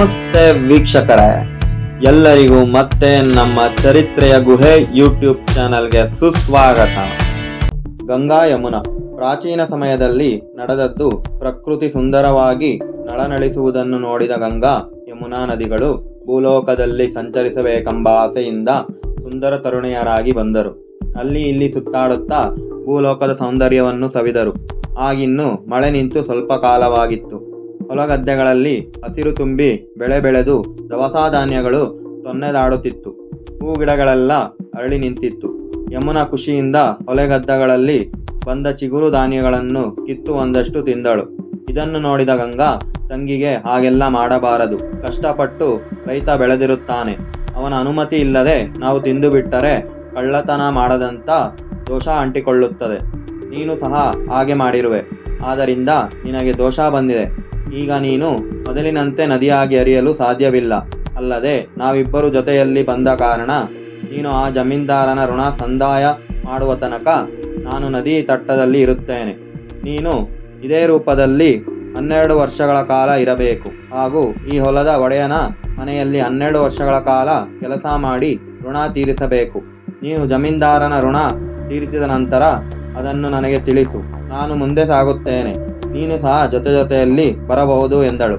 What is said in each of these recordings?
ನಮಸ್ತೆ ವೀಕ್ಷಕರೇ. ಎಲ್ಲರಿಗೂ ಮತ್ತೆ ನಮ್ಮ ಚರಿತ್ರೆಯ ಗುಹೆ ಯೂಟ್ಯೂಬ್ ಚಾನಲ್ಗೆ ಸುಸ್ವಾಗತ. ಗಂಗಾ ಯಮುನಾ ಪ್ರಾಚೀನ ಸಮಯದಲ್ಲಿ ನಡೆದದ್ದು ಪ್ರಕೃತಿ ಸುಂದರವಾಗಿ ನಳನಳಿಸುವುದನ್ನು ನೋಡಿದ ಗಂಗಾ ಯಮುನಾ ನದಿಗಳು ಭೂಲೋಕದಲ್ಲಿ ಸಂಚರಿಸಬೇಕೆಂಬ ಆಸೆಯಿಂದ ಸುಂದರ ತರುಣೆಯರಾಗಿ ಬಂದರು. ಅಲ್ಲಿ ಇಲ್ಲಿ ಸುತ್ತಾಡುತ್ತಾ ಭೂಲೋಕದ ಸೌಂದರ್ಯವನ್ನು ಸವಿದರು. ಆಗಿನ್ನು ಮಳೆ ನಿಂತು ಸ್ವಲ್ಪ ಕಾಲವಾಗಿತ್ತು. ಹೊಲಗದ್ದೆಗಳಲ್ಲಿ ಹಸಿರು ತುಂಬಿ ಬೆಳೆ ಬೆಳೆದು ದವಸ ಧಾನ್ಯಗಳು ತೊನ್ನೆದಾಡುತ್ತಿತ್ತು. ಹೂಗಿಡಗಳೆಲ್ಲ ಅರಳಿ ನಿಂತಿತ್ತು. ಯಮುನಾ ಖುಷಿಯಿಂದ ಹೊಲೆಗದ್ದೆಗಳಲ್ಲಿ ಬಂದ ಚಿಗುರು ಧಾನ್ಯಗಳನ್ನು ಕಿತ್ತು ಒಂದಷ್ಟು ತಿಂದಳು. ಇದನ್ನು ನೋಡಿದ ಗಂಗಾ, ತಂಗಿಗೆ ಹಾಗೆಲ್ಲ ಮಾಡಬಾರದು. ಕಷ್ಟಪಟ್ಟು ರೈತ ಬೆಳೆದಿರುತ್ತಾನೆ. ಅವನ ಅನುಮತಿ ಇಲ್ಲದೆ ನಾವು ತಿಂದು ಬಿಟ್ಟರೆ ಕಳ್ಳತನ ಮಾಡದಂತ ದೋಷ ಅಂಟಿಕೊಳ್ಳುತ್ತದೆ. ನೀನು ಸಹ ಹಾಗೆ ಮಾಡಿರುವೆ. ಆದ್ದರಿಂದ ನಿನಗೆ ದೋಷ ಬಂದಿದೆ. ಈಗ ನೀನು ಮೊದಲಿನಂತೆ ನದಿಯಾಗಿ ಹರಿಯಲು ಸಾಧ್ಯವಿಲ್ಲ. ಅಲ್ಲದೆ ನಾವಿಬ್ಬರು ಜೊತೆಯಲ್ಲಿ ಬಂದ ಕಾರಣ ನೀನು ಆ ಜಮೀನ್ದಾರನ ಋಣ ಸಂದಾಯ ಮಾಡುವ ತನಕ ನಾನು ನದಿ ತಟ್ಟದಲ್ಲಿ ಇರುತ್ತೇನೆ. ನೀನು ಇದೇ ರೂಪದಲ್ಲಿ ಹನ್ನೆರಡು ವರ್ಷಗಳ ಕಾಲ ಇರಬೇಕು. ಹಾಗೂ ಈ ಹೊಲದ ಒಡೆಯನ ಮನೆಯಲ್ಲಿ ಹನ್ನೆರಡು ವರ್ಷಗಳ ಕಾಲ ಕೆಲಸ ಮಾಡಿ ಋಣ ತೀರಿಸಬೇಕು. ನೀನು ಜಮೀನ್ದಾರನ ಋಣ ತೀರಿಸಿದ ನಂತರ ಅದನ್ನು ನನಗೆ ತಿಳಿಸು. ನಾನು ಮುಂದೆ ಸಾಗುತ್ತೇನೆ. ನೀನು ಸಹ ಜೊತೆ ಜೊತೆಯಲ್ಲಿ ಬರಬಹುದು ಎಂದಳು.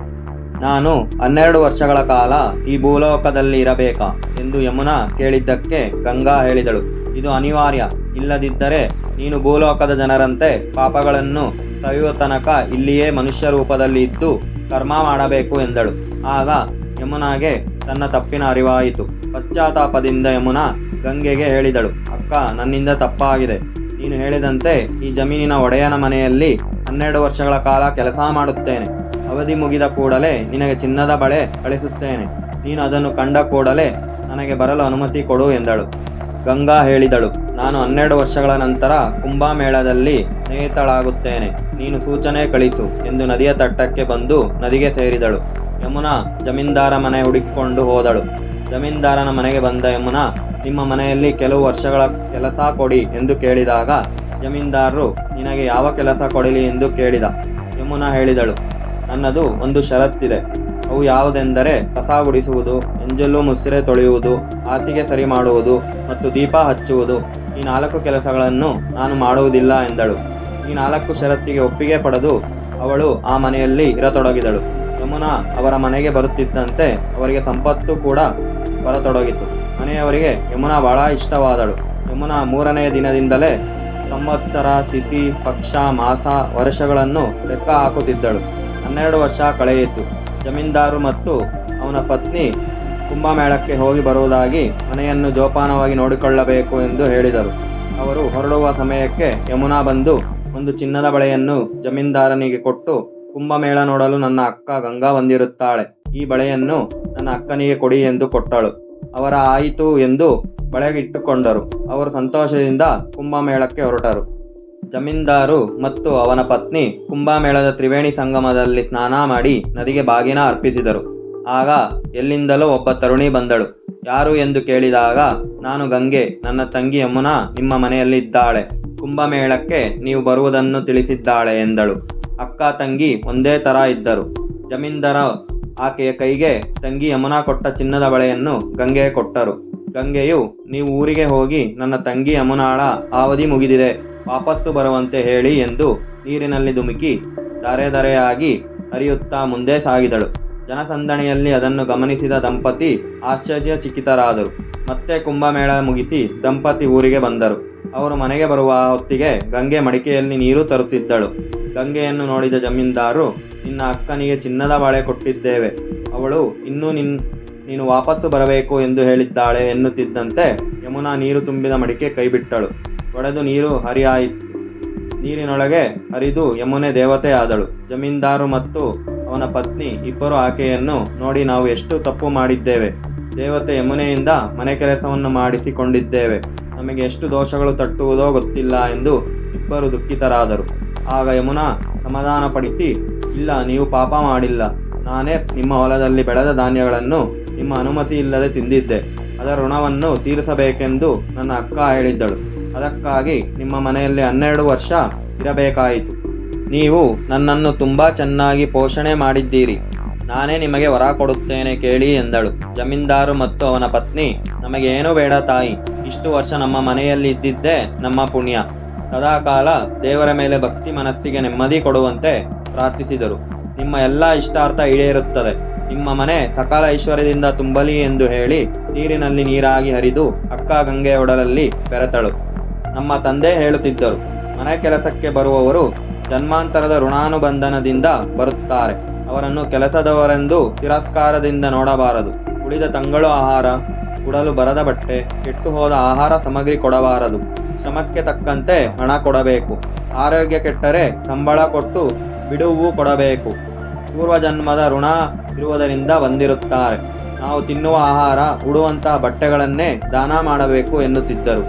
ನಾನು ಹನ್ನೆರಡು ವರ್ಷಗಳ ಕಾಲ ಈ ಭೂಲೋಕದಲ್ಲಿ ಇರಬೇಕಾ ಎಂದು ಯಮುನಾ ಕೇಳಿದ್ದಕ್ಕೆ ಗಂಗಾ ಹೇಳಿದಳು. ಇದು ಅನಿವಾರ್ಯ. ಇಲ್ಲದಿದ್ದರೆ ನೀನು ಭೂಲೋಕದ ಜನರಂತೆ ಪಾಪಗಳನ್ನು ಸವಿಯುವ ತನಕ ಇಲ್ಲಿಯೇ ಮನುಷ್ಯ ರೂಪದಲ್ಲಿ ಇದ್ದು ಕರ್ಮ ಮಾಡಬೇಕು ಎಂದಳು. ಆಗ ಯಮುನಾಗೆ ತನ್ನ ತಪ್ಪಿನ ಅರಿವಾಯಿತು. ಪಶ್ಚಾತ್ತಾಪದಿಂದ ಯಮುನಾ ಗಂಗೆಗೆ ಹೇಳಿದಳು, ಅಕ್ಕ, ನನ್ನಿಂದ ತಪ್ಪಾಗಿದೆ. ನೀನು ಹೇಳಿದಂತೆ ಈ ಜಮೀನಿನ ಒಡೆಯನ ಮನೆಯಲ್ಲಿ ಹನ್ನೆರಡು ವರ್ಷಗಳ ಕಾಲ ಕೆಲಸ ಮಾಡುತ್ತೇನೆ. ಅವಧಿ ಮುಗಿದ ಕೂಡಲೇ ನಿನಗೆ ಚಿನ್ನದ ಬಳೆ ಕಳಿಸುತ್ತೇನೆ. ನೀನು ಅದನ್ನು ಕಂಡ ಕೂಡಲೇ ನನಗೆ ಬರಲು ಅನುಮತಿ ಕೊಡು ಎಂದಳು. ಗಂಗಾ ಹೇಳಿದಳು, ನಾನು ಹನ್ನೆರಡು ವರ್ಷಗಳ ನಂತರ ಕುಂಭಮೇಳದಲ್ಲಿ ಸ್ನೇಹಿತಳಾಗುತ್ತೇನೆ. ನೀನು ಸೂಚನೆ ಕಳಿಸು ಎಂದು ನದಿಯ ತಟ್ಟಕ್ಕೆ ಬಂದು ನದಿಗೆ ಸೇರಿದಳು. ಯಮುನಾ ಜಮೀನ್ದಾರ ಮನೆ ಹುಡುಕಿಕೊಂಡು ಹೋದಳು. ಜಮೀನ್ದಾರನ ಮನೆಗೆ ಬಂದ ಯಮುನಾ, ನಿಮ್ಮ ಮನೆಯಲ್ಲಿ ಕೆಲವು ವರ್ಷಗಳ ಕೆಲಸ ಕೊಡಿ ಎಂದು ಕೇಳಿದಾಗ ಜಮೀನ್ದಾರರು, ನಿನಗೆ ಯಾವ ಕೆಲಸ ಕೊಡಲಿ ಎಂದು ಕೇಳಿದ. ಯಮುನಾ ಹೇಳಿದಳು, ನನ್ನದು ಒಂದು ಷರತ್ತಿದೆ. ಅವು ಯಾವುದೆಂದರೆ ಕಸ ಗುಡಿಸುವುದು ಎಂಜಲು ಮುಸಿರೆ ತೊಳೆಯುವುದು, ಹಾಸಿಗೆ ಸರಿ ಮಾಡುವುದು ಮತ್ತು ದೀಪ ಹಚ್ಚುವುದು. ಈ ನಾಲ್ಕು ಕೆಲಸಗಳನ್ನು ನಾನು ಮಾಡುವುದಿಲ್ಲ ಎಂದಳು. ಈ ನಾಲ್ಕು ಷರತ್ತಿಗೆ ಒಪ್ಪಿಗೆ ಪಡೆದು ಅವಳು ಆ ಮನೆಯಲ್ಲಿ ಇರತೊಡಗಿದಳು. ಯಮುನಾ ಅವರ ಮನೆಗೆ ಬರುತ್ತಿದ್ದಂತೆ ಅವರಿಗೆ ಸಂಪತ್ತು ಕೂಡ ಬರತೊಡಗಿತು. ಮನೆಯವರಿಗೆ ಯಮುನಾ ಬಹಳ ಇಷ್ಟವಾದಳು. ಯಮುನಾ ಮೂರನೆಯ ದಿನದಿಂದಲೇ ಸಂವತ್ಸರ, ತಿಥಿ, ಪಕ್ಷ, ಮಾಸ, ವರ್ಷಗಳನ್ನು ಲೆಕ್ಕ ಹಾಕುತ್ತಿದ್ದಳು. ಹನ್ನೆರಡು ವರ್ಷ ಕಳೆಯಿತು. ಜಮೀನ್ದಾರು ಮತ್ತು ಅವನ ಪತ್ನಿ ಕುಂಭಮೇಳಕ್ಕೆ ಹೋಗಿ ಬರುವುದಾಗಿ ಮನೆಯನ್ನು ಜೋಪಾನವಾಗಿ ನೋಡಿಕೊಳ್ಳಬೇಕು ಎಂದು ಹೇಳಿದರು. ಅವರು ಹೊರಡುವ ಸಮಯಕ್ಕೆ ಯಮುನಾ ಬಂದು ಒಂದು ಚಿನ್ನದ ಬಳೆಯನ್ನು ಜಮೀನ್ದಾರನಿಗೆ ಕೊಟ್ಟು ಕುಂಭಮೇಳ ನೋಡಲು ನನ್ನ ಅಕ್ಕ ಗಂಗಾ ಬಂದಿರುತ್ತಾಳೆ. ಈ ಬಳೆಯನ್ನು ನನ್ನ ಅಕ್ಕನಿಗೆ ಕೊಡಿ ಎಂದು ಕೊಟ್ಟಳು. ಅವರ ಆಯಿತು ಎಂದು ಬಳೆಗಿಟ್ಟುಕೊಂಡರು. ಅವರು ಸಂತೋಷದಿಂದ ಕುಂಭಮೇಳಕ್ಕೆ ಹೊರಟರು. ಜಮೀನ್ದಾರು ಮತ್ತು ಅವನ ಪತ್ನಿ ಕುಂಭಮೇಳದ ತ್ರಿವೇಣಿ ಸಂಗಮದಲ್ಲಿ ಸ್ನಾನ ಮಾಡಿ ನದಿಗೆ ಬಾಗಿನ ಅರ್ಪಿಸಿದರು. ಆಗ ಎಲ್ಲಿಂದಲೂ ಒಬ್ಬ ತರುಣಿ ಬಂದಳು. ಯಾರು ಎಂದು ಕೇಳಿದಾಗ, ನಾನು ಗಂಗೆ, ನನ್ನ ತಂಗಿ ಯಮುನಾ, ನಿಮ್ಮ ಮನೆಯಲ್ಲಿ ಇದ್ದಾಳೆ ಕುಂಭಮೇಳಕ್ಕೆ ನೀವು ಬರುವುದನ್ನು ತಿಳಿಸಿದ್ದಾಳೆ ಎಂದಳು. ಅಕ್ಕ, ತಂಗಿ ಒಂದೇ ತರ ಇದ್ದರು. ಜಮೀನ್ದಾರ ಆಕೆಯ ಕೈಗೆ ತಂಗಿ ಯಮುನಾ ಕೊಟ್ಟ ಚಿನ್ನದ ಬಳೆಯನ್ನು ಗಂಗೆ ಕೊಟ್ಟರು. ಗಂಗೆಯು, ನೀವು ಊರಿಗೆ ಹೋಗಿ ನನ್ನ ತಂಗಿ ಯಮುನಾಳ ಅವಧಿ ಮುಗಿದಿದೆ, ವಾಪಸ್ಸು ಬರುವಂತೆ ಹೇಳಿ ಎಂದು ನೀರಿನಲ್ಲಿ ಧುಮುಕಿ ದರೆ ಧರೆಯಾಗಿ ಹರಿಯುತ್ತಾ ಮುಂದೆ ಸಾಗಿದಳು. ಜನಸಂದಣಿಯಲ್ಲಿ ಅದನ್ನು ಗಮನಿಸಿದ ದಂಪತಿ ಆಶ್ಚರ್ಯಚಕಿತರಾದರು. ಮತ್ತೆ ಕುಂಭಮೇಳ ಮುಗಿಸಿ ದಂಪತಿ ಊರಿಗೆ ಬಂದರು. ಅವರು ಮನೆಗೆ ಬರುವ ಹೊತ್ತಿಗೆ ಗಂಗೆ ಮಡಿಕೆಯಲ್ಲಿ ನೀರು ತರುತ್ತಿದ್ದಳು. ಗಂಗೆಯನ್ನು ನೋಡಿದ ಜಮೀನ್ದಾರು, ನಿನ್ನ ಅಕ್ಕನಿಗೆ ಚಿನ್ನದ ಬಾಳೆ ಕೊಟ್ಟಿದ್ದೇವೆ. ಅವಳು ಇನ್ನೂ ನಿನ್ ನೀನು ವಾಪಸ್ಸು ಬರಬೇಕು ಎಂದು ಹೇಳಿದ್ದಾಳೆ ಎನ್ನುತ್ತಿದ್ದಂತೆ ಯಮುನಾ ನೀರು ತುಂಬಿದ ಮಡಿಕೆ ಕೈಬಿಟ್ಟಳು ಒಡೆದು ನೀರು ಹರಿಯಾಯಿತು. ನೀರಿನೊಳಗೆ ಹರಿದು ಯಮುನೆ ದೇವತೆ ಆದಳು. ಜಮೀನ್ದಾರು ಮತ್ತು ಅವನ ಪತ್ನಿ ಇಬ್ಬರು ಆಕೆಯನ್ನು ನೋಡಿ ನಾವು ಎಷ್ಟು ತಪ್ಪು ಮಾಡಿದ್ದೇವೆ. ದೇವತೆ ಯಮುನೆಯಿಂದ ಮನೆ ಕೆಲಸವನ್ನು ಮಾಡಿಸಿಕೊಂಡಿದ್ದೇವೆ. ನಮಗೆ ಎಷ್ಟು ದೋಷಗಳು ತಟ್ಟುವುದೋ ಗೊತ್ತಿಲ್ಲ ಎಂದು ಇಬ್ಬರು ದುಃಖಿತರಾದರು. ಆಗ ಯಮುನಾ ಸಮಾಧಾನಪಡಿಸಿ, ಇಲ್ಲ, ನೀವು ಪಾಪ ಮಾಡಿಲ್ಲ. ನಾನೇ ನಿಮ್ಮ ಹೊಲದಲ್ಲಿ ಬೆಳೆದ ಧಾನ್ಯಗಳನ್ನು ನಿಮ್ಮ ಅನುಮತಿ ಇಲ್ಲದೆ ತಿಂದಿದ್ದೆ. ಅದರ ಋಣವನ್ನು ತೀರಿಸಬೇಕೆಂದು ನನ್ನ ಅಕ್ಕ ಹೇಳಿದ್ದಳು. ಅದಕ್ಕಾಗಿ ನಿಮ್ಮ ಮನೆಯಲ್ಲಿ ಹನ್ನೆರಡು ವರ್ಷ ಇರಬೇಕಾಯಿತು. ನೀವು ನನ್ನನ್ನು ತುಂಬ ಚೆನ್ನಾಗಿ ಪೋಷಣೆ ಮಾಡಿದ್ದೀರಿ. ನಾನೇ ನಿಮಗೆ ವರ ಕೊಡುತ್ತೇನೆ ಕೇಳಿ ಎಂದಳು. ಜಮೀನ್ದಾರು ಮತ್ತು ಅವನ ಪತ್ನಿ, ನಮಗೇನು ಬೇಡ ತಾಯಿ. ಇಷ್ಟು ವರ್ಷ ನಮ್ಮ ಮನೆಯಲ್ಲಿ ಇದ್ದಿದ್ದೇ ನಮ್ಮ ಪುಣ್ಯ. ಸದಾಕಾಲ ದೇವರ ಮೇಲೆ ಭಕ್ತಿ ಮನಸ್ಸಿಗೆ ನೆಮ್ಮದಿ ಕೊಡುವಂತೆ ಪ್ರಾರ್ಥಿಸಿದರು. ನಿಮ್ಮ ಎಲ್ಲ ಇಷ್ಟಾರ್ಥ ಈಡೇರುತ್ತದೆ. ನಿಮ್ಮ ಮನೆ ಸಕಾಲ ಐಶ್ವರ್ಯದಿಂದ ತುಂಬಲಿ ಎಂದು ಹೇಳಿ ನೀರಿನಲ್ಲಿ ನೀರಾಗಿ ಹರಿದು ಅಕ್ಕ ಗಂಗೆಯೊಡಲಲ್ಲಿ ಬೆರೆತಳು. ನಮ್ಮ ತಂದೆ ಹೇಳುತ್ತಿದ್ದರು, ಮನೆ ಕೆಲಸಕ್ಕೆ ಬರುವವರು ಜನ್ಮಾಂತರದ ಋಣಾನುಬಂಧನದಿಂದ ಬರುತ್ತಾರೆ. ಅವರನ್ನು ಕೆಲಸದವರೆಂದು ತಿರಸ್ಕಾರದಿಂದ ನೋಡಬಾರದು. ಉಳಿದ ತಂಗಳು ಆಹಾರ ಉಡಲು ಬರದ ಬಟ್ಟೆ, ಕೆಟ್ಟು ಹೋದ ಆಹಾರ ಸಾಮಗ್ರಿ ಕೊಡಬಾರದು. ಶ್ರಮಕ್ಕೆ ತಕ್ಕಂತೆ ಹಣ ಕೊಡಬೇಕು. ಆರೋಗ್ಯ ಕೆಟ್ಟರೆ ಸಂಬಳ ಕೊಟ್ಟು ಬಿಡುವು ಕೊಡಬೇಕು. ಪೂರ್ವಜನ್ಮದ ಋಣ ಇರುವುದರಿಂದ ಬಂದಿರುತ್ತಾರೆ. ನಾವು ತಿನ್ನುವ ಆಹಾರ ಉಡುವಂತಹ ಬಟ್ಟೆಗಳನ್ನೇ ದಾನ ಮಾಡಬೇಕು ಎನ್ನುತ್ತಿದ್ದರು.